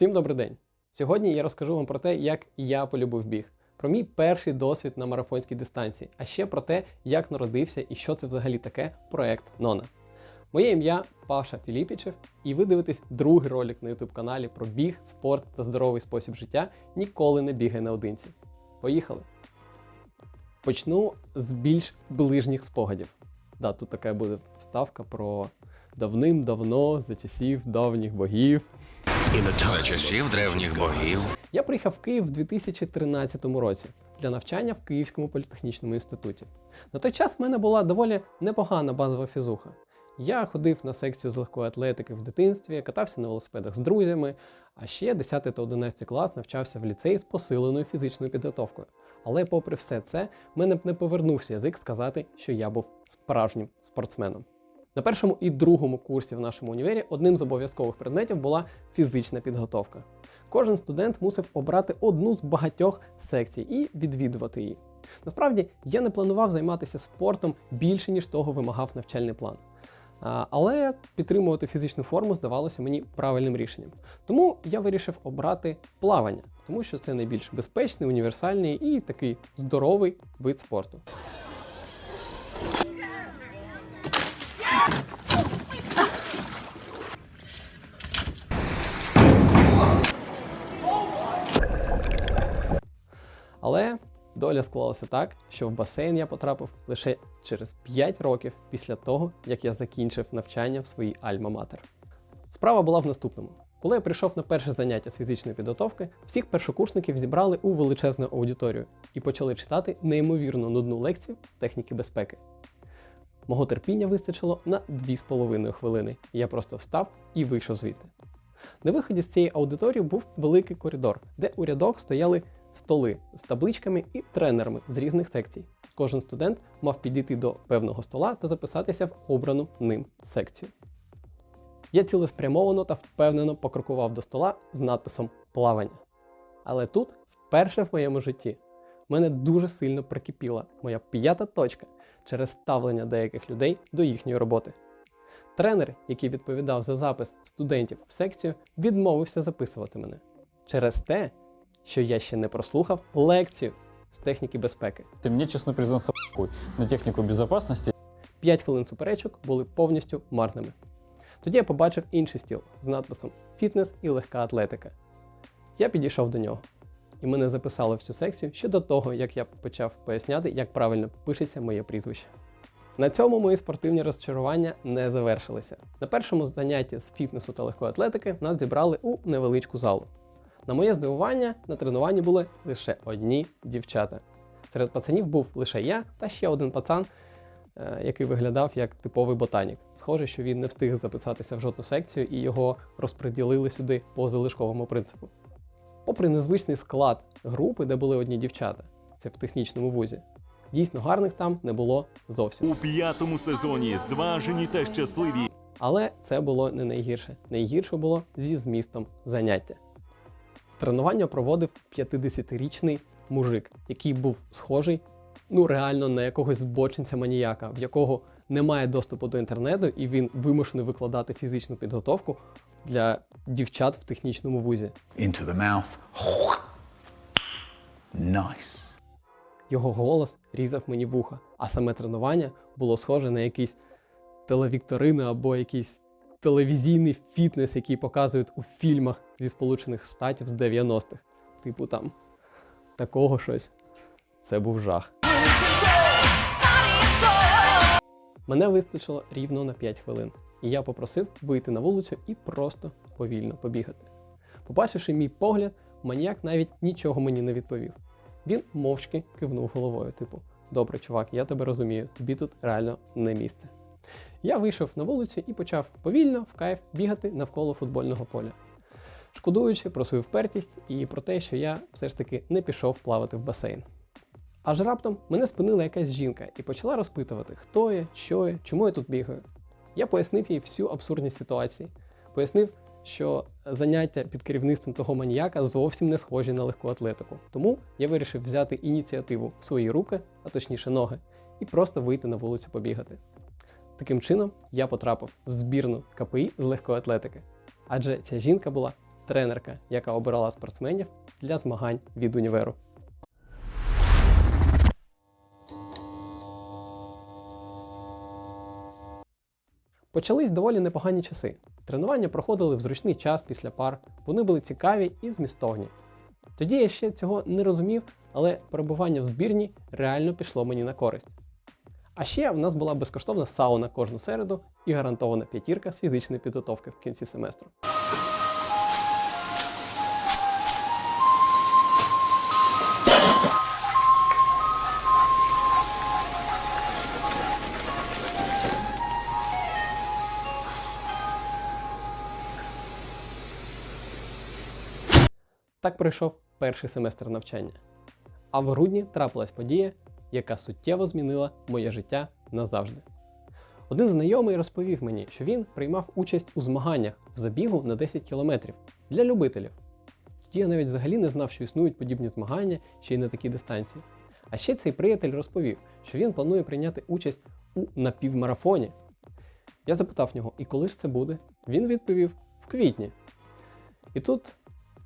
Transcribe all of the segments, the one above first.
Всім добрий день! Сьогодні я розкажу вам про те, як я полюбив біг, про мій перший досвід на марафонській дистанції, а ще про те, як народився і що це взагалі таке проект Нона. Моє ім'я Паша Філіпічев, і ви дивитесь другий ролик на YouTube каналі про біг, спорт та здоровий спосіб життя. Ніколи не бігай наодинці. Поїхали! Почну з більш ближніх спогадів. Да, тут така буде вставка про давним-давно за часів давніх богів. За часів древніх богів Я приїхав в Київ в 2013 році для навчання в Київському політехнічному інституті. На той час в мене була доволі непогана базова фізуха. Я ходив на секцію з легкої атлетики в дитинстві, катався на велосипедах з друзями, а ще 10 та 11 клас навчався в ліцеї з посиленою фізичною підготовкою. Але, попри все це, мене б не повернувся язик сказати, що я був справжнім спортсменом. На першому і другому курсі в нашому універі одним з обов'язкових предметів була фізична підготовка. Кожен студент мусив обрати одну з багатьох секцій і відвідувати її. Насправді я не планував займатися спортом більше, ніж того вимагав навчальний план. Але підтримувати фізичну форму здавалося мені правильним рішенням. Тому я вирішив обрати плавання, тому що це найбільш безпечний, універсальний і такий здоровий вид спорту. Але доля склалася так, що в басейн я потрапив лише через 5 років після того, як я закінчив навчання в своїй Альма-Матер. Справа була в наступному. Коли я прийшов на перше заняття з фізичної підготовки, всіх першокурсників зібрали у величезну аудиторію і почали читати неймовірно нудну лекцію з техніки безпеки. Мого терпіння вистачило на 2,5 хвилини. і Я просто встав і вийшов звідти. На виході з цієї аудиторії був великий коридор, де у рядок стояли столи з табличками і тренерами з різних секцій. Кожен студент мав підійти до певного стола та записатися в обрану ним секцію. Я цілеспрямовано та впевнено покрокував до стола з надписом плавання. Але тут, вперше в моєму житті, мене дуже сильно прикипіла моя п'ята точка через ставлення деяких людей до їхньої роботи. Тренер, який відповідав за запис студентів в секцію, відмовився записувати мене через те, що я ще не прослухав лекцію з техніки безпеки. Мне, честно признаться, похуй на технику безопасности. 5 хвилин суперечок були повністю марними. Тоді я побачив інший стіл з надписом Фітнес і легка атлетика. Я підійшов до нього, і мене записали в цю секцію ще до того, як я почав поясняти, як правильно пишеться моє прізвище. На цьому мої спортивні розчарування не завершилися. На першому занятті з фітнесу та легкої атлетики нас зібрали у невеличку залу. На моє здивування, на тренуванні були лише одні дівчата. Серед пацанів був лише я та ще один пацан, е, який виглядав як типовий ботанік. Схоже, що він не встиг записатися в жодну секцію і його розподілили сюди по залишковому принципу. Попри незвичний склад групи, де були одні дівчата, це в технічному вузі, дійсно гарних там не було зовсім. У п'ятому сезоні зважені та щасливі. Але це було не найгірше. Найгірше було зі змістом заняття. Тренування проводив 50-річний мужик, який був схожий ну реально на якогось збочинця маніяка, в якого немає доступу до інтернету, і він вимушений викладати фізичну підготовку для дівчат в технічному вузі. into the mouth. Nice. Його голос різав мені вуха, а саме тренування було схоже на якийсь телевікторини або якийсь телевізійний фітнес, який показують у фільмах зі Сполучених Штатів з 90-х. Типу там такого щось. Це був жах. Мене вистачило рівно на 5 хвилин, і я попросив вийти на вулицю і просто повільно побігати. Побачивши мій погляд, маніяк навіть нічого мені не відповів. Він мовчки кивнув головою, типу: Добре, чувак, я тебе розумію, тобі тут реально не місце. Я вийшов на вулицю і почав повільно в кайф бігати навколо футбольного поля, шкодуючи про свою впертість і про те, що я все ж таки не пішов плавати в басейн. Аж раптом мене спинила якась жінка і почала розпитувати, хто я, що я, чому я тут бігаю. Я пояснив їй всю абсурдність ситуації, пояснив, що заняття під керівництвом того маніяка зовсім не схожі на легку атлетику. Тому я вирішив взяти ініціативу в свої руки, а точніше ноги, і просто вийти на вулицю побігати. Таким чином, я потрапив в збірну КПІ з легкої атлетики, адже ця жінка була тренерка, яка обирала спортсменів для змагань від універу. Почались доволі непогані часи. Тренування проходили в зручний час після пар, вони були цікаві і змістовні. Тоді я ще цього не розумів, але перебування в збірні реально пішло мені на користь. А ще в нас була безкоштовна сауна кожну середу і гарантована п'ятірка з фізичної підготовки в кінці семестру. Так пройшов перший семестр навчання. А в грудні трапилась подія, яка суттєво змінила моє життя назавжди. Один знайомий розповів мені, що він приймав участь у змаганнях в забігу на 10 кілометрів для любителів. Тоді я навіть взагалі не знав, що існують подібні змагання ще й на такій дистанції. А ще цей приятель розповів, що він планує прийняти участь у напівмарафоні. Я запитав нього, і коли ж це буде? Він відповів в квітні. І тут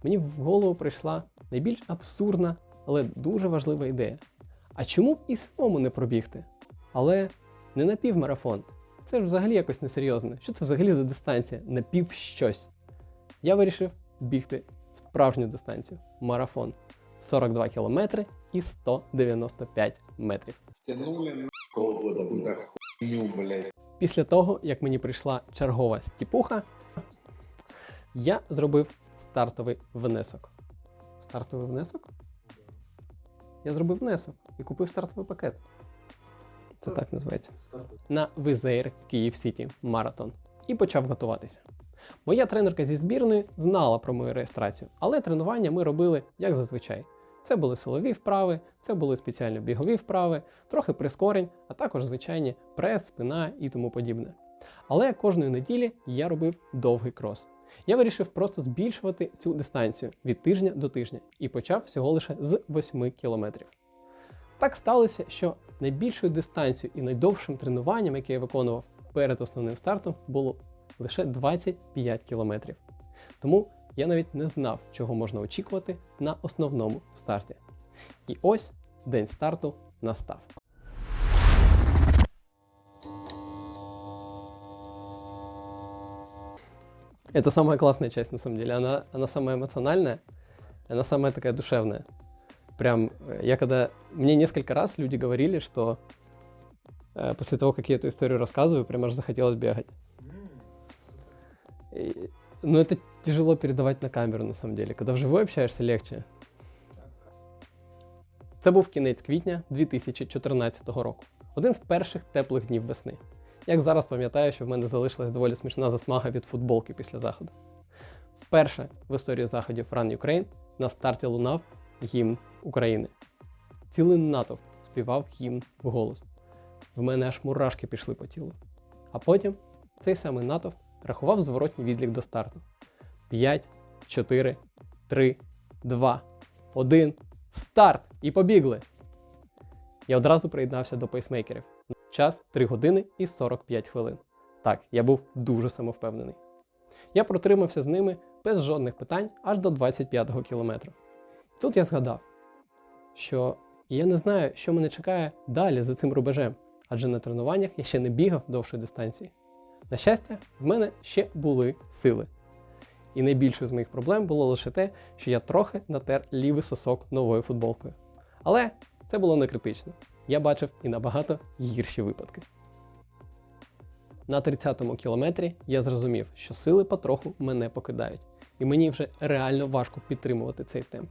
мені в голову прийшла найбільш абсурдна, але дуже важлива ідея. А чому б і самому не пробігти? Але не на півмарафон. Це ж взагалі якось несерйозно. Що це взагалі за дистанція? На пів щось. Я вирішив бігти справжню дистанцію марафон 42 кілометри і 195 метрів. Тянули хуйню, блядь. Після того, як мені прийшла чергова стіпуха, я зробив стартовий внесок. Стартовий внесок? Я зробив внесок і купив стартовий пакет. Це так називається. На Визейр Київ Сіті Маратон. І почав готуватися. Моя тренерка зі збірної знала про мою реєстрацію, але тренування ми робили як зазвичай. Це були силові вправи, це були спеціально бігові вправи, трохи прискорень, а також звичайні прес, спина і тому подібне. Але кожної неділі я робив довгий крос. Я вирішив просто збільшувати цю дистанцію від тижня до тижня і почав всього лише з 8 кілометрів. Так сталося, що найбільшою дистанцією і найдовшим тренуванням, яке я виконував перед основним стартом, було лише 25 кілометрів. Тому я навіть не знав, чого можна очікувати на основному старті. І ось день старту настав. Это самая классная часть, на самом деле. Она, она самая эмоциональная, она самая такая душевная Прям, э, я когда... Мне несколько раз люди говорили, что э, после того, как я эту историю рассказываю, прям аж захотелось бегать. И- ну, это тяжело передавать на камеру, на самом деле. Когда вживую общаешься, легче. Це був кінець квітня 2014 року. Один з перших теплих днів весни. Як зараз пам'ятаю, що в мене залишилась доволі смішна засмага від футболки після заходу. Вперше в історії заходів Run Ukraine на старті лунав гімн України. Цілий натовп співав гімн вголос. В мене аж мурашки пішли по тілу. А потім цей самий натовп рахував зворотній відлік до старту. 5, 4, 3, 2, 1. Старт! І побігли! Я одразу приєднався до пейсмейкерів. Час 3 години і 45 хвилин. Так, я був дуже самовпевнений. Я протримався з ними без жодних питань аж до 25-го кілометру. Тут я згадав, що я не знаю, що мене чекає далі за цим рубежем, адже на тренуваннях я ще не бігав довшої дистанції. На щастя, в мене ще були сили. І найбільшою з моїх проблем було лише те, що я трохи натер лівий сосок новою футболкою. Але це було не критично. Я бачив і набагато гірші випадки. На 30-му кілометрі я зрозумів, що сили потроху мене покидають, і мені вже реально важко підтримувати цей темп.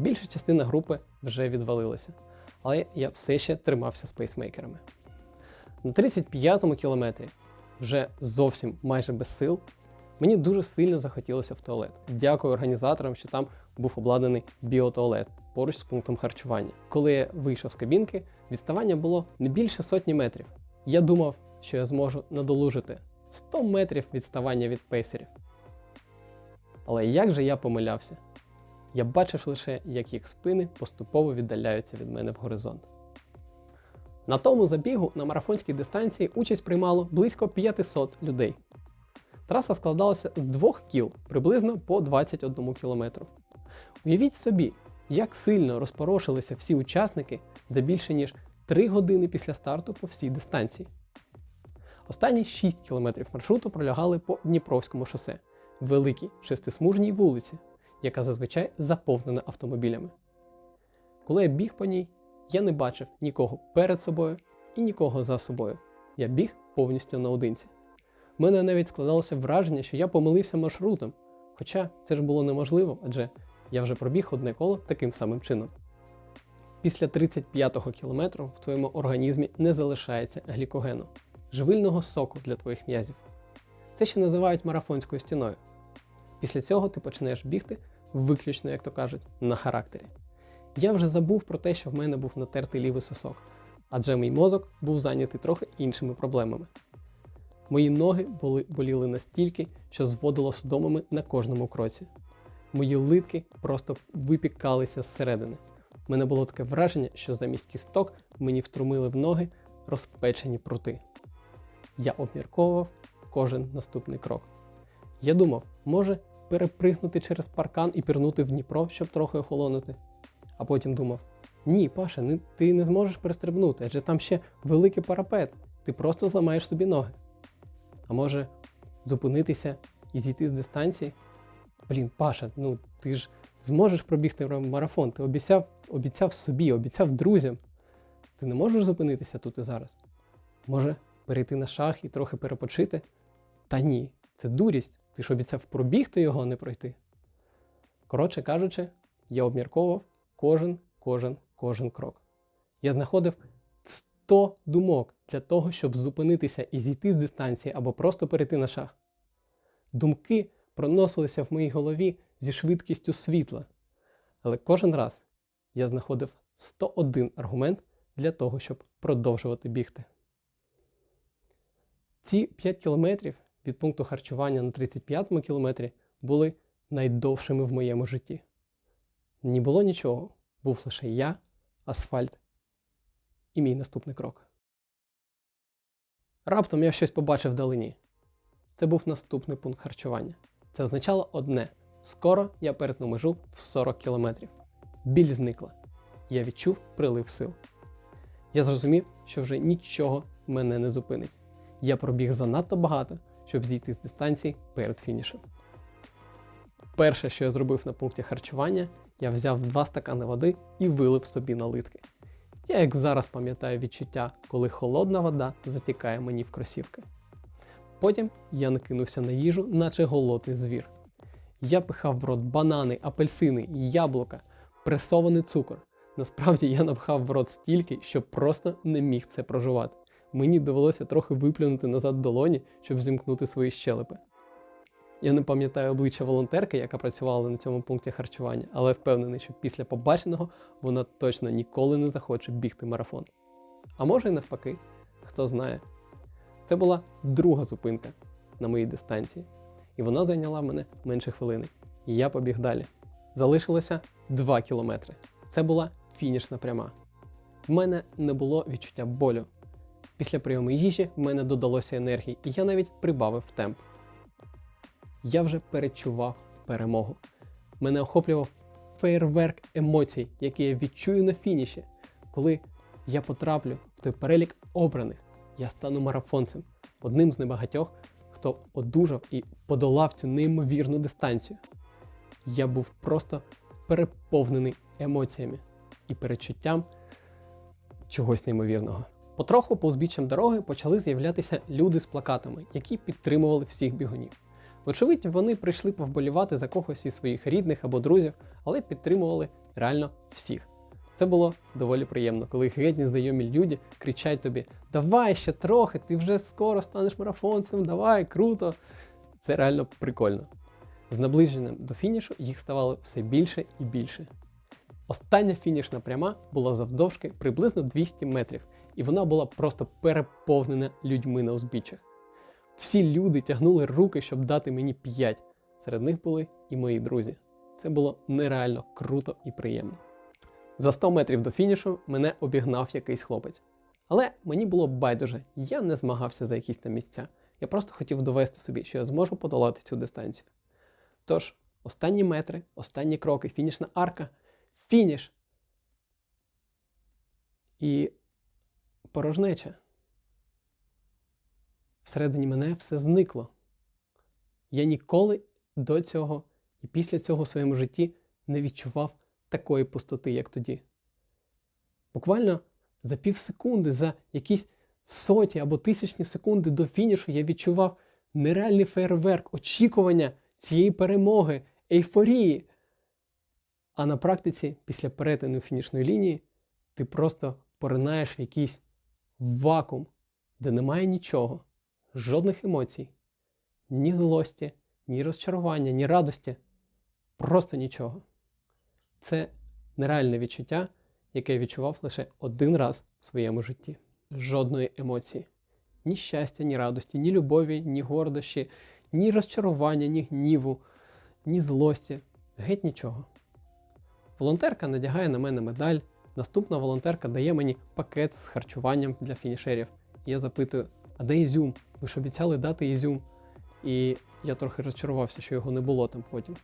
Більша частина групи вже відвалилася, але я все ще тримався з пейсмейкерами. На 35-му кілометрі, вже зовсім майже без сил, мені дуже сильно захотілося в туалет. Дякую організаторам, що там був обладнаний біотуалет поруч з пунктом харчування. Коли я вийшов з кабінки, відставання було не більше сотні метрів. Я думав, що я зможу надолужити 100 метрів відставання від пейсерів. Але як же я помилявся? Я бачив лише, як їх спини поступово віддаляються від мене в горизонт. На тому забігу на марафонській дистанції участь приймало близько 500 людей. Траса складалася з двох кіл приблизно по 21 кілометру. Уявіть собі, як сильно розпорошилися всі учасники за більше ніж 3 години після старту по всій дистанції. Останні 6 кілометрів маршруту пролягали по Дніпровському шосе, великій шестисмужній вулиці, яка зазвичай заповнена автомобілями. Коли я біг по ній, я не бачив нікого перед собою і нікого за собою. Я біг повністю наодинці. У мене навіть складалося враження, що я помилився маршрутом, хоча це ж було неможливо, адже я вже пробіг одне коло таким самим чином. Після 35-го кілометру в твоєму організмі не залишається глікогену, живильного соку для твоїх м'язів. Це ще називають марафонською стіною. Після цього ти починаєш бігти виключно, як то кажуть, на характері. Я вже забув про те, що в мене був натертий лівий сосок, адже мій мозок був зайнятий трохи іншими проблемами. Мої ноги були, боліли настільки, що зводило судомами на кожному кроці. Мої литки просто випікалися зсередини. У мене було таке враження, що замість кісток мені вструмили в ноги розпечені прути. Я обмірковував кожен наступний крок. Я думав, може перепригнути через паркан і пірнути в Дніпро, щоб трохи охолонути. А потім думав: ні, Паша, не, ти не зможеш перестрибнути, адже там ще великий парапет, ти просто зламаєш собі ноги. А може зупинитися і зійти з дистанції? Блін, Паша, ну ти ж зможеш пробігти марафон, ти обіцяв, обіцяв собі, обіцяв друзям. Ти не можеш зупинитися тут і зараз? Може, перейти на шах і трохи перепочити? Та ні, це дурість. Ти ж обіцяв пробігти його, а не пройти. Коротше кажучи, я обмірковував кожен, кожен, кожен крок. Я знаходив 100 думок для того, щоб зупинитися і зійти з дистанції або просто перейти на шаг. Думки проносилися в моїй голові зі швидкістю світла. Але кожен раз я знаходив 101 аргумент для того, щоб продовжувати бігти. Ці 5 кілометрів від пункту харчування на 35-му кілометрі були найдовшими в моєму житті. Не було нічого, був лише я, асфальт і мій наступний крок. Раптом я щось побачив вдалині. Це був наступний пункт харчування. Це означало одне: скоро я перетну межу в 40 кілометрів. Біль зникла. Я відчув прилив сил. Я зрозумів, що вже нічого мене не зупинить. Я пробіг занадто багато, щоб зійти з дистанції перед фінішем. Перше, що я зробив на пункті харчування, я взяв два стакани води і вилив собі на литки. Я як зараз пам'ятаю відчуття, коли холодна вода затікає мені в кросівки. Потім я накинувся на їжу, наче голодний звір. Я пихав в рот банани, апельсини, яблука, пресований цукор. Насправді я напхав в рот стільки, що просто не міг це проживати. Мені довелося трохи виплюнути назад долоні, щоб зімкнути свої щелепи. Я не пам'ятаю обличчя волонтерки, яка працювала на цьому пункті харчування, але впевнений, що після побаченого вона точно ніколи не захоче бігти марафон. А може й навпаки, хто знає. Це була друга зупинка на моїй дистанції, і вона зайняла мене менше хвилини. І я побіг далі. Залишилося 2 кілометри. Це була фінішна пряма. В мене не було відчуття болю. Після прийому їжі в мене додалося енергії, і я навіть прибавив темп. Я вже перечував перемогу. Мене охоплював фейерверк емоцій, який я відчую на фініші. Коли я потраплю в той перелік обраних, я стану марафонцем, одним з небагатьох, хто одужав і подолав цю неймовірну дистанцію. Я був просто переповнений емоціями і перечуттям чогось неймовірного. Потроху по узбіччям дороги почали з'являтися люди з плакатами, які підтримували всіх бігунів. Вочевидь, вони прийшли повболівати за когось із своїх рідних або друзів, але підтримували реально всіх. Це було доволі приємно, коли геть незнайомі люди кричать тобі: Давай ще трохи, ти вже скоро станеш марафонцем, давай, круто. Це реально прикольно. З наближенням до фінішу їх ставало все більше і більше. Остання фінішна пряма була завдовжки приблизно 200 метрів, і вона була просто переповнена людьми на узбіччях. Всі люди тягнули руки, щоб дати мені 5. Серед них були і мої друзі. Це було нереально круто і приємно. За 100 метрів до фінішу мене обігнав якийсь хлопець. Але мені було байдуже, я не змагався за якісь там місця. Я просто хотів довести собі, що я зможу подолати цю дистанцію. Тож, останні метри, останні кроки, фінішна арка, фініш. І порожнеча. Всередині мене все зникло. Я ніколи до цього і після цього в своєму житті не відчував такої пустоти, як тоді. Буквально за пів секунди, за якісь соті або тисячні секунди до фінішу я відчував нереальний фейерверк, очікування цієї перемоги, ейфорії. А на практиці, після перетину фінішної лінії, ти просто поринаєш в якийсь вакуум, де немає нічого, жодних емоцій, ні злості, ні розчарування, ні радості, просто нічого. Це нереальне відчуття, яке я відчував лише один раз в своєму житті. Жодної емоції. Ні щастя, ні радості, ні любові, ні гордощі, ні розчарування, ні гніву, ні злості. Геть нічого. Волонтерка надягає на мене медаль. Наступна волонтерка дає мені пакет з харчуванням для фінішерів. Я запитую: а де Ізюм? Ви ж обіцяли дати Ізюм. І я трохи розчарувався, що його не було там потім.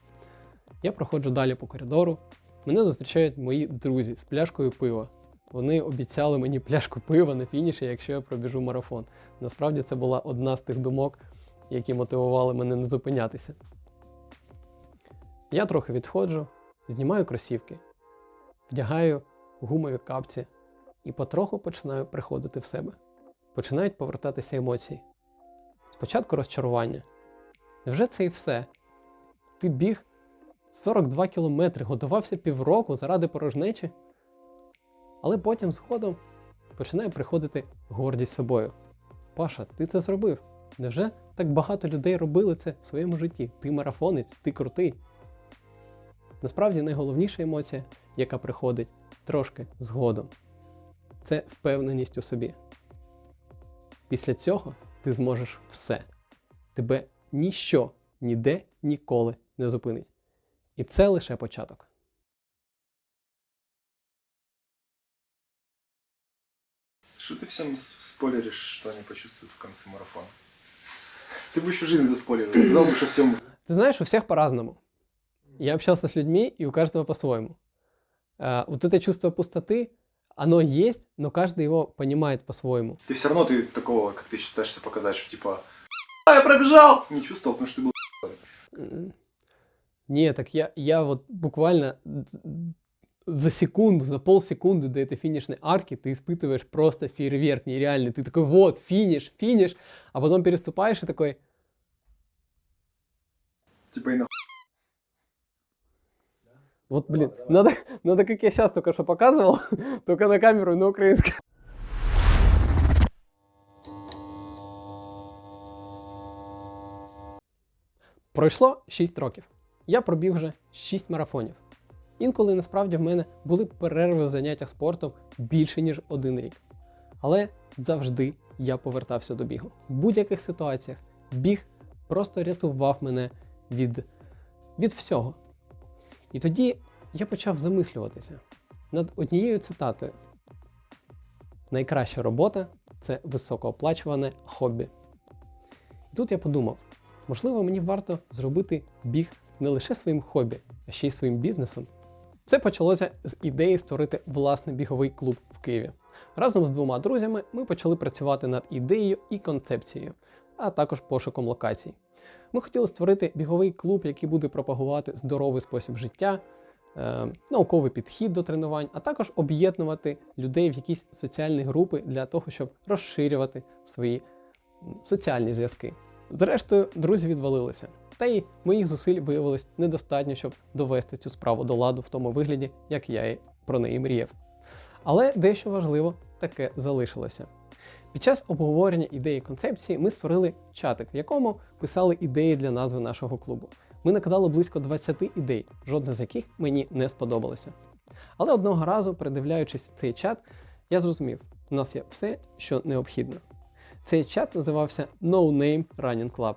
Я проходжу далі по коридору. Мене зустрічають мої друзі з пляшкою пива. Вони обіцяли мені пляшку пива на фініші, якщо я пробіжу марафон. Насправді це була одна з тих думок, які мотивували мене не зупинятися. Я трохи відходжу, знімаю кросівки, вдягаю гумові капці і потроху починаю приходити в себе. Починають повертатися емоції. Спочатку розчарування. Невже це і все? Ти біг 42 кілометри, готувався півроку заради порожнечі? Але потім згодом починає приходити гордість собою. Паша, ти це зробив. Невже так багато людей робили це в своєму житті? Ти марафонець, ти крутий. Насправді найголовніша емоція, яка приходить трошки згодом, це впевненість у собі. Після цього ти зможеш все. Тебе ніщо ніде ніколи не зупинить. І це лише початок. Что ты всем с- спойлеришь, что они почувствуют в конце марафона? Ты бы еще жизнь заспойлерил. Сказал бы, что всем Ты знаешь, у всех по-разному. Я общался с людьми, и у каждого по-своему. А, вот это чувство пустоты, оно есть, но каждый его понимает по-своему. Ты все равно ты такого, как ты считаешься показать, что типа «А, я пробежал! Не чувствовал, потому что ты был М. Не, так я, я вот буквально за секунду, за полсекунды до этой финишной арки ты испытываешь просто фейерверк нереальный. Ты такой, вот, финиш, финиш, а потом переступаешь и такой, типа и на вот, блин, надо, надо, как я сейчас только что показывал, только на камеру на украинском. Пройшло 6 років. Я пробіг вже 6 марафонів. Інколи насправді в мене були перерви в заняттях спортом більше, ніж один рік. Але завжди я повертався до бігу. В будь-яких ситуаціях біг просто рятував мене від, від всього. І тоді я почав замислюватися над однією цитатою: найкраща робота це високооплачуване хобі. І тут я подумав, можливо, мені варто зробити біг не лише своїм хобі, а ще й своїм бізнесом. Це почалося з ідеї створити власний біговий клуб в Києві. Разом з двома друзями ми почали працювати над ідеєю і концепцією, а також пошуком локацій. Ми хотіли створити біговий клуб, який буде пропагувати здоровий спосіб життя, е, науковий підхід до тренувань, а також об'єднувати людей в якісь соціальні групи для того, щоб розширювати свої соціальні зв'язки. Зрештою, друзі відвалилися. Та й моїх зусиль виявилось недостатньо, щоб довести цю справу до ладу в тому вигляді, як я і про неї мріяв. Але дещо важливо таке залишилося. Під час обговорення ідеї концепції ми створили чатик, в якому писали ідеї для назви нашого клубу. Ми накидали близько 20 ідей, жодна з яких мені не сподобалася. Але одного разу, передивляючись цей чат, я зрозумів, у нас є все, що необхідно. Цей чат називався No Name Running Club.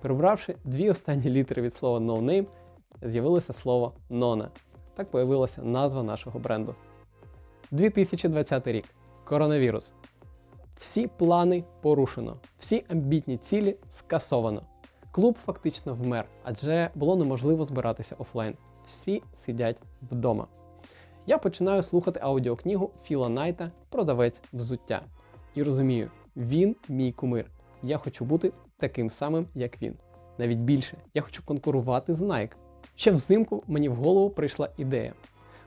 Прибравши дві останні літери від слова No Name, з'явилося слово Nona. Так появилася назва нашого бренду. 2020 рік. Коронавірус. Всі плани порушено, всі амбітні цілі скасовано. Клуб фактично вмер, адже було неможливо збиратися офлайн. Всі сидять вдома. Я починаю слухати аудіокнигу Філа Найта Продавець взуття. І розумію, він мій кумир. Я хочу бути таким самим, як він. Навіть більше, я хочу конкурувати з Nike. Ще взимку мені в голову прийшла ідея.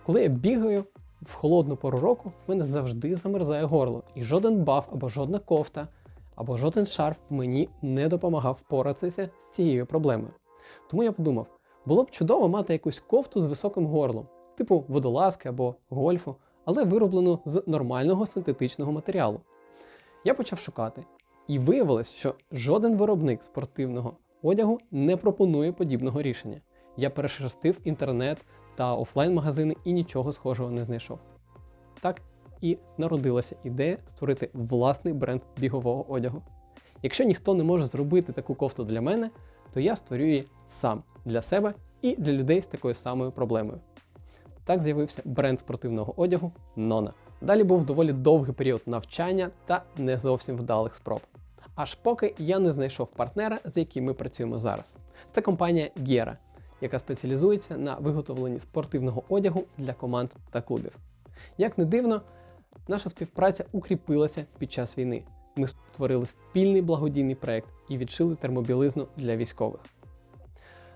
Коли я бігаю в холодну пору року, в мене завжди замерзає горло, і жоден баф або жодна кофта, або жоден шарф мені не допомагав впоратися з цією проблемою. Тому я подумав, було б чудово мати якусь кофту з високим горлом, типу водолазки або гольфу, але вироблену з нормального синтетичного матеріалу. Я почав шукати, і виявилось, що жоден виробник спортивного одягу не пропонує подібного рішення. Я перешерстив інтернет та офлайн-магазини і нічого схожого не знайшов. Так і народилася ідея створити власний бренд бігового одягу. Якщо ніхто не може зробити таку кофту для мене, то я створю її сам для себе і для людей з такою самою проблемою. Так з'явився бренд спортивного одягу Nona. Далі був доволі довгий період навчання та не зовсім вдалих спроб. Аж поки я не знайшов партнера, з яким ми працюємо зараз. Це компанія Gera, яка спеціалізується на виготовленні спортивного одягу для команд та клубів. Як не дивно, наша співпраця укріпилася під час війни. Ми створили спільний благодійний проект і відшили термобілизну для військових.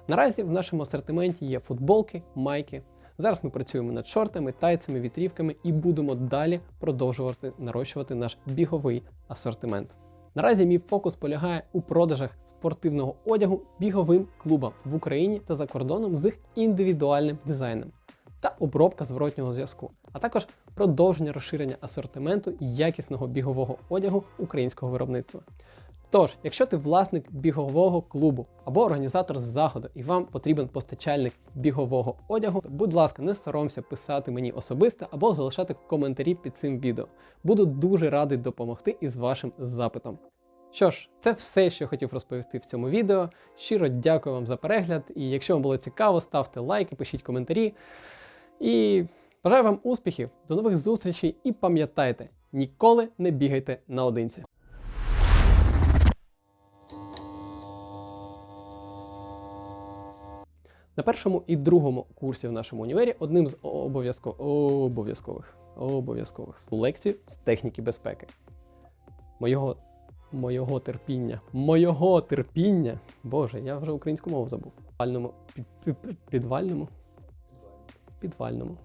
Наразі в нашому асортименті є футболки, майки. Зараз ми працюємо над шортами, тайцями, вітрівками і будемо далі продовжувати нарощувати наш біговий асортимент. Наразі мій фокус полягає у продажах спортивного одягу біговим клубам в Україні та за кордоном з їх індивідуальним дизайном та обробка зворотнього зв'язку, а також продовження розширення асортименту якісного бігового одягу українського виробництва. Тож, якщо ти власник бігового клубу або організатор заходу і вам потрібен постачальник бігового одягу, то, будь ласка, не соромся писати мені особисто або залишати коментарі під цим відео. Буду дуже радий допомогти із вашим запитом. Що ж, це все, що я хотів розповісти в цьому відео. Щиро дякую вам за перегляд. І якщо вам було цікаво, ставте лайки, пишіть коментарі. І бажаю вам успіхів, до нових зустрічей і пам'ятайте, ніколи не бігайте наодинці. На першому і другому курсі в нашому універі одним з обов'язко- обов'язкових обов'язкових лекцій з техніки безпеки. Мойого, мойого терпіння. Мойого терпіння. Боже, я вже українську мову забув. Підвальному. Під, під, під- підвальному. Підвальному.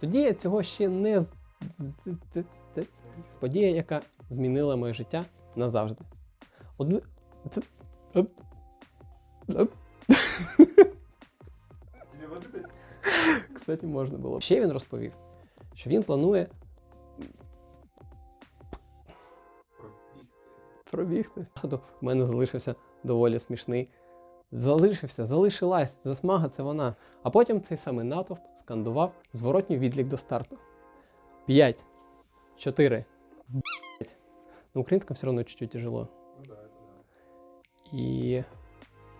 Тоді я цього ще не подія, яка змінила моє життя назавжди. Одну. Кстати, можна було. Ще він розповів, що він планує пробігти. У мене залишився доволі смішний. Залишився, залишилась, засмага це вона. А потім цей самий натовп скандував зворотній відлік до старту. П'ять, чотири, блять. На українському все одно чуть-чуть тяжело. И...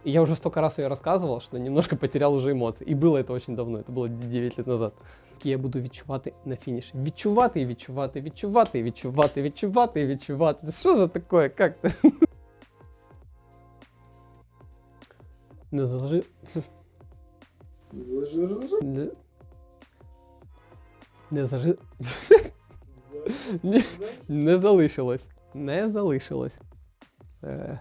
и я уже столько раз ее рассказывал, что немножко потерял уже эмоции. И было это очень давно, это было 9 лет назад. Які я буду відчувати на фініші. Відчувати і відчувати, відчувати, і відчувати, відчувати, і відчувати. Що за таке? Як це? Не залежи. Не, не зажи. Не, не залишилось. Не залишилось. Е.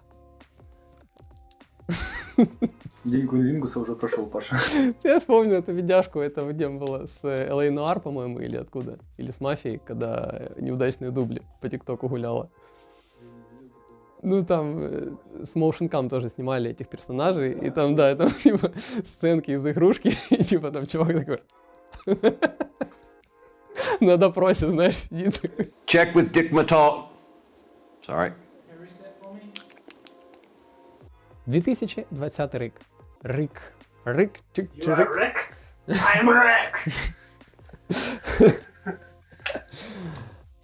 День Кунилингуса уже прошел, Паша. Я вспомнил эту видяшку, это где было с Элей Нуар, по-моему, или откуда? Или с мафией, когда неудачные дубли по ТикТоку гуляла. Ну, там э, с Motion Cam тоже снимали этих персонажей, и там, да, там, типа, сценки из игрушки, и, типа, там чувак такой... На допросе, знаешь, сидит. Check with Dick Matol. Sorry. 2020 рік. Рик. Рик чи, чи рик?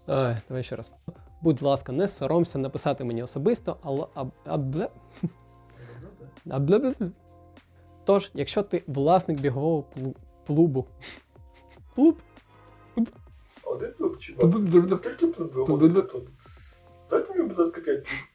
Ой, давай ще раз. Будь ласка, не соромся написати мені особисто, але аб, абле. Абле. Тож, якщо ти власник бігового плу- плубу. Плуб. Один плюс, чувак. Скільки плюс? будь ласка, 5 пунктів.